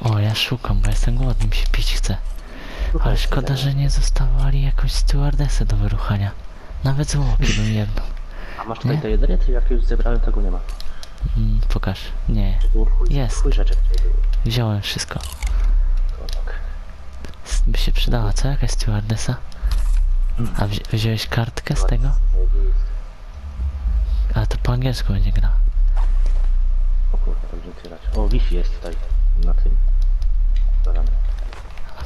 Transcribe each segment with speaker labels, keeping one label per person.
Speaker 1: O, ja szukam, bo jestem głodny, mi się pić chce. Ale szkoda, że nie zostawali jakąś stewardessę do wyruchania. Nawet zwłoki bym jedną.
Speaker 2: A masz tutaj
Speaker 1: Nie?
Speaker 2: to jedzenie, czy jak już zebrałem, tego nie ma?
Speaker 1: Mm, pokaż. Nie.
Speaker 2: Było w chuj,
Speaker 1: Jest.
Speaker 2: w chuj rzeczy tutaj były.
Speaker 1: Wziąłem wszystko.
Speaker 2: To tak.
Speaker 1: S- By się przydała, co? Jakaś stewardessa? A wzi wziąłeś kartkę z tego? Ale to po angielsku będzie gra.
Speaker 2: O kurwa, dobrze otwierać. O, Wi-Fi jest tutaj, na tym.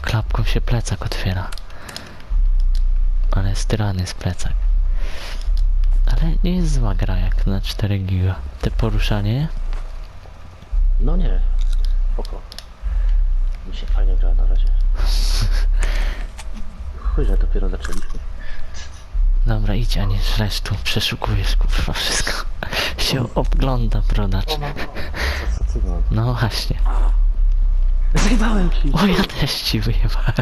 Speaker 1: Klapką się plecak otwiera. Ale jest tyrany jest plecak. Ale nie jest zła gra jak na 4 giga. Te poruszanie, nie?
Speaker 2: No nie, spoko. Mi się fajnie gra na razie. Chuj, że dopiero zaczęliśmy.
Speaker 1: Dobra, idź, a nie żresz tu, przeszukujesz kurwa wszystko. się obgląda brodacz.
Speaker 2: Co, co ty mam?
Speaker 1: No właśnie.
Speaker 2: Zajebałem ci!
Speaker 1: O, ja też ci wyjebałem.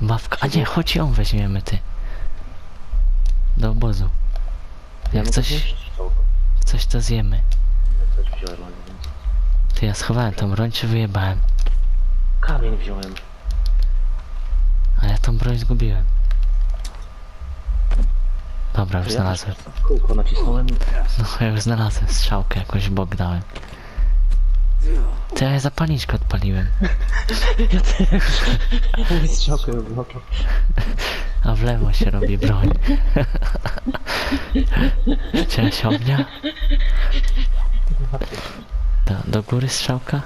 Speaker 1: Bawka, a nie, chodź ją weźmiemy, ty. Do obozu.
Speaker 2: Ja
Speaker 1: Jak coś, coś to zjemy.
Speaker 2: Ja wziąłem, ale.
Speaker 1: Ty, ja schowałem tą broń, czy wyjebałem?
Speaker 2: Kamień wziąłem.
Speaker 1: A ja tą broń zgubiłem. Dobra, już znalazłem.
Speaker 2: Kółko nacisnąłem.
Speaker 1: No, ja już znalazłem strzałkę, jakoś bok dałem. Ty, ja zapalniczkę odpaliłem.
Speaker 2: Ja też. Strzałkę w.
Speaker 1: A w lewo się robi broń. Chciałeś ognia? Do, do góry strzałka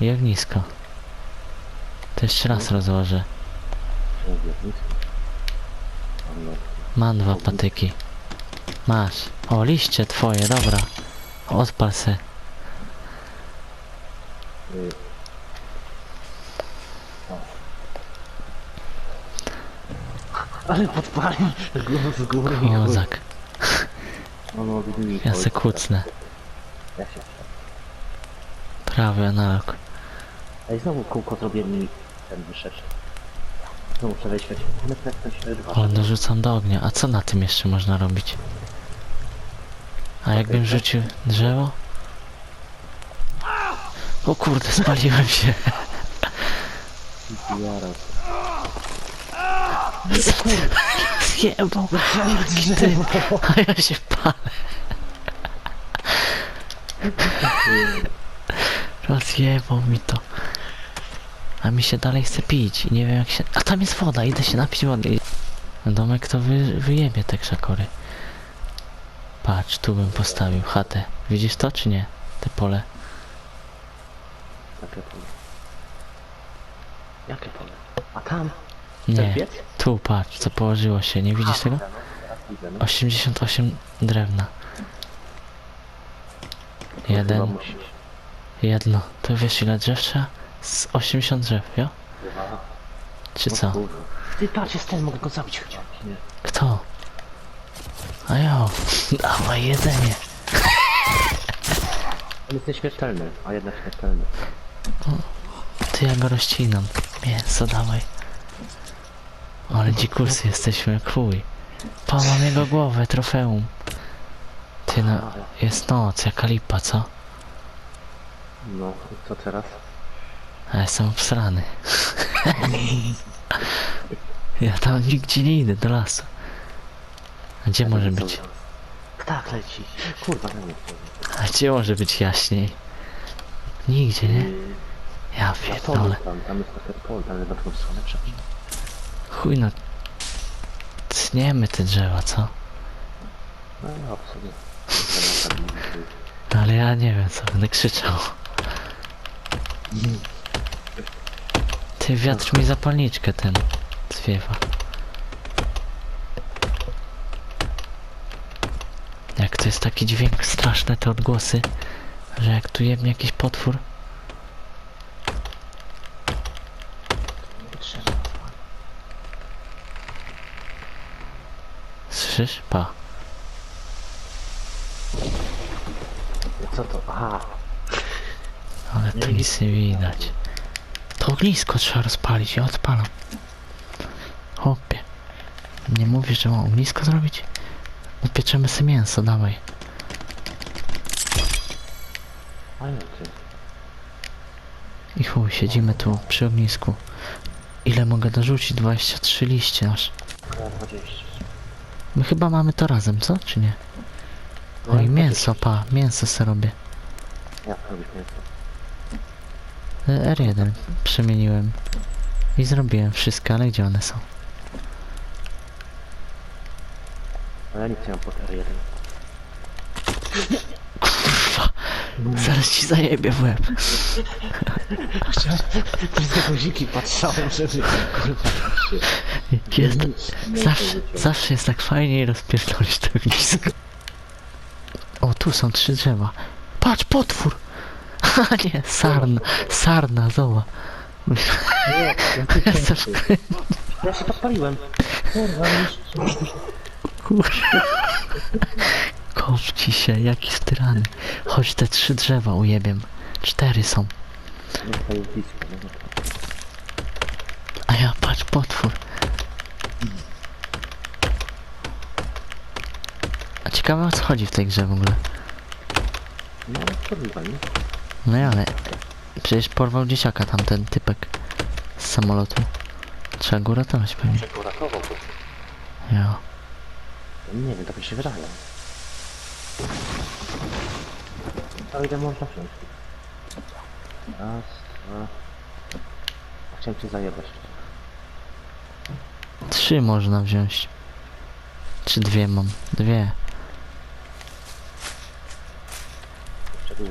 Speaker 1: i ognisko. To jeszcze raz rozłożę. Mam dwa patyki. Masz. O, liście twoje, dobra. Odpal se.
Speaker 2: Ale podpalił z góry.
Speaker 1: Kozak.
Speaker 2: No, no, widzimy.
Speaker 1: Ja se kucnę.
Speaker 2: Ja się.
Speaker 1: Prawy analog.
Speaker 2: Ej, znowu kółko zrobię mi ten wyszedł. Znowu muszę wejść w Ale to się dwa.
Speaker 1: O, dorzucam do ognia. A co na tym jeszcze można robić? A jakbym rzucił drzewo? O kurde, spaliłem się.
Speaker 2: Zaraz.
Speaker 1: Zjebał. Ty, a ja się palę. Rozjebał mi to. A mi się dalej chce pić i nie wiem jak się... A tam jest woda, idę się napić wody. Domek to wy, wyjebie te krzakory. Patrz, tu bym postawił chatę. Widzisz to czy nie? Te pole.
Speaker 2: Jakie pole? Jakie pole? A tam?
Speaker 1: Nie, tu patrz, co położyło się. Nie widzisz tego?
Speaker 2: A, no, teraz widzę, no.
Speaker 1: 88 drewna.
Speaker 2: Chyba
Speaker 1: Jeden, jedno. To wiesz ile drzew trzeba? Z 80 drzew, jo?
Speaker 2: Dwa.
Speaker 1: Czy
Speaker 2: No
Speaker 1: co?
Speaker 2: kurwa. Ty patrz, jest ten, mogę go zabić chociaż. Nie.
Speaker 1: Kto? A jo, dawaj jedzenie.
Speaker 2: On jest nieśmiertelny, a jednak śmiertelny.
Speaker 1: Ty ja go rozcinam. Mięso dawaj. Ale dzikusy jesteśmy jak chuj. Pa, mam jego głowę, trofeum. Ty no, jest noc, jaka lipa, co?
Speaker 2: No, i co teraz?
Speaker 1: A jestem obsrany. ja tam nigdzie nie idę, do lasu. A gdzie może być?
Speaker 2: Tak, leci. Kurwa, no nie
Speaker 1: A gdzie może być jaśniej? Nigdzie, nie? Ja pierdolę.
Speaker 2: tam, jest stronę.
Speaker 1: Chuj no. Tniemy te drzewa, co?
Speaker 2: No, no, w sumie.
Speaker 1: No ale ja nie wiem co, będę krzyczał. Ty wiatr mi zapalniczkę ten zwiewa. Jak to jest taki dźwięk straszny, te odgłosy, że jak tu jebnie jakiś potwór. Słyszysz? Pa.
Speaker 2: Co to? Aha,
Speaker 1: Ale tu nic nie widać. To ognisko trzeba rozpalić, ja odpalam. Hopie. Nie mówisz, że mam ognisko zrobić? Upieczemy sobie mięso, dawaj. I chuj, siedzimy tu przy ognisku. Ile mogę dorzucić? 23 liście aż.
Speaker 2: Ja 20.
Speaker 1: My chyba mamy to razem, co? Czy nie?
Speaker 2: No,
Speaker 1: Oj,
Speaker 2: ja
Speaker 1: mięso, pa, mięso se robię.
Speaker 2: 20. Ja robisz mięso.
Speaker 1: E, R1 przemieniłem. I zrobiłem wszystko, ale gdzie one są?
Speaker 2: A ja nic nie mam pod R1.
Speaker 1: Zaraz ci zajebie w łeb.
Speaker 2: Przez te guziki patrzałem, żeby kurwa
Speaker 1: Jest, zawsze, zawsze jest tak fajnie rozpierdolić to ognisko. O, tu są trzy drzewa. Patrz, potwór! A nie, sarna, sarna, zoła.
Speaker 2: Nie, ja cięty. Ja się podpaliłem. Kurwa, już...
Speaker 1: Kurwa. Kopci się, jaki styrany. Chodź te trzy drzewa ujebiem. Cztery są. A ja patrz, potwór. A ciekawe o co chodzi w tej grze w ogóle.
Speaker 2: No?
Speaker 1: No ale przecież porwał dzieciaka tamten typek z samolotu. Trzeba go uratować pewnie.
Speaker 2: Czego uratował go?
Speaker 1: Jo.
Speaker 2: Nie wiem, tak mi się wydaje. To ile można wziąć? Raz, dwa... Chciałem cię zajebać.
Speaker 1: Trzy można wziąć. Czy dwie mam? Dwie.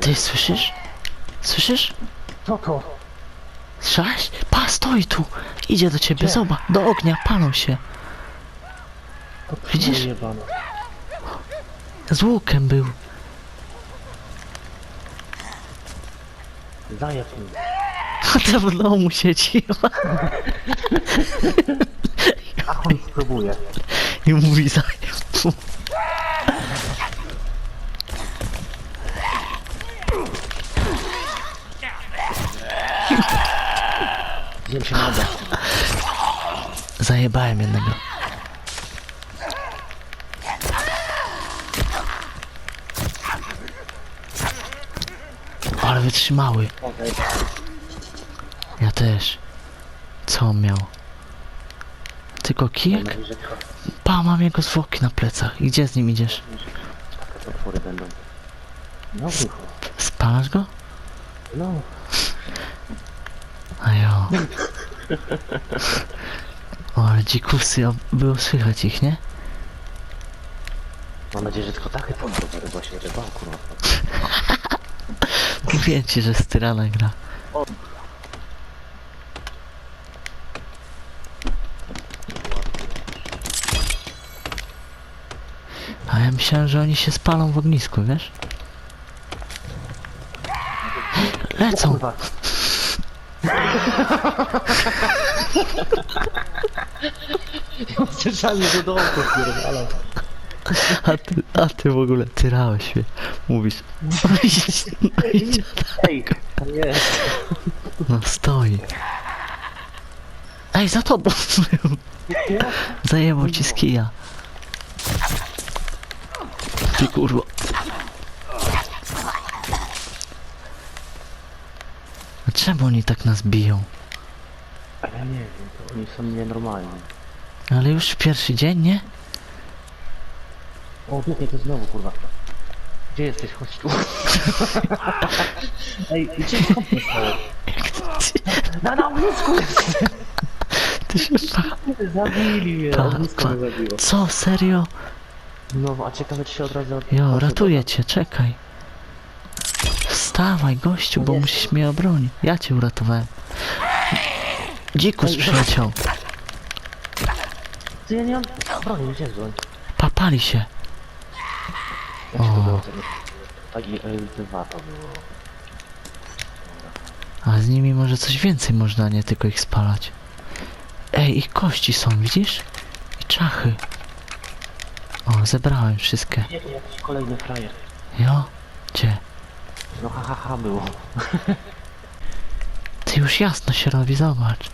Speaker 1: Ty słyszysz? Słyszysz?
Speaker 2: Co to?
Speaker 1: Słyszałeś? Pa, stoi tu! Idzie do ciebie,
Speaker 2: Gdzie?
Speaker 1: zobacz, do ognia, palą się. Widzisz? Z łukiem był.
Speaker 2: Zajeb mi.
Speaker 1: To w domu siedzi
Speaker 2: A on spróbuje.
Speaker 1: i mówi za
Speaker 2: Zjem się nogę.
Speaker 1: Zajebałem jednego. Wytrzymały. Ja też. Co on miał? Tylko kijek? Pa, mam jego zwłoki na plecach. I gdzie z nim idziesz?
Speaker 2: takie potwory będą. No.
Speaker 1: Spalasz go?
Speaker 2: No.
Speaker 1: A jo. O, ale dzikusy, a było słychać ich, nie?
Speaker 2: Mam nadzieję, że tylko takie potwory właśnie kurwa.
Speaker 1: Ci, że styrana gra. A ja myślałem, że oni się spalą w ognisku, wiesz? Lecą!
Speaker 2: Ja specjalnie do domu ale
Speaker 1: A ty, a ty w ogóle tyrałeś mnie. Mówisz. No idź, no idź.
Speaker 2: Ej, to jest.
Speaker 1: No stoi. Ej, za tobą. Zajebał ci z kija. Ty kurwa. A czemu oni tak nas biją?
Speaker 2: A ja nie wiem, to oni są nienormalni.
Speaker 1: Ale już pierwszy dzień, nie?
Speaker 2: O, biegnie to znowu, kurwa. Gdzie jesteś? Chodź tu. Ej, gdzie skąd dostałeś? Na na ognisku jest!
Speaker 1: Ty się pa...
Speaker 2: Zabili mnie,
Speaker 1: Pa-
Speaker 2: ognisko
Speaker 1: pa-
Speaker 2: mnie zabiło.
Speaker 1: Co, serio?
Speaker 2: No, a ciekawe czy się od razu... od-
Speaker 1: Jo, ratuję cię, czekaj. Wstawaj, gościu, bo
Speaker 2: Jest.
Speaker 1: musisz mnie obronić. Ja cię uratowałem. Dzikus
Speaker 2: Ej,
Speaker 1: przyleciał.
Speaker 2: Ty, ja nie mam broni, gdzie?
Speaker 1: Papali się.
Speaker 2: Jak to
Speaker 1: O.
Speaker 2: było? Tak i L2 to było.
Speaker 1: A z nimi może coś więcej można, nie tylko ich spalać. Ej, ich kości są, widzisz? I czachy. O, zebrałem wszystkie.
Speaker 2: Biegnie jakiś kolejny frajer.
Speaker 1: Jo? Gdzie?
Speaker 2: No ha ha ha było.
Speaker 1: Ty już jasno się robi, zobacz.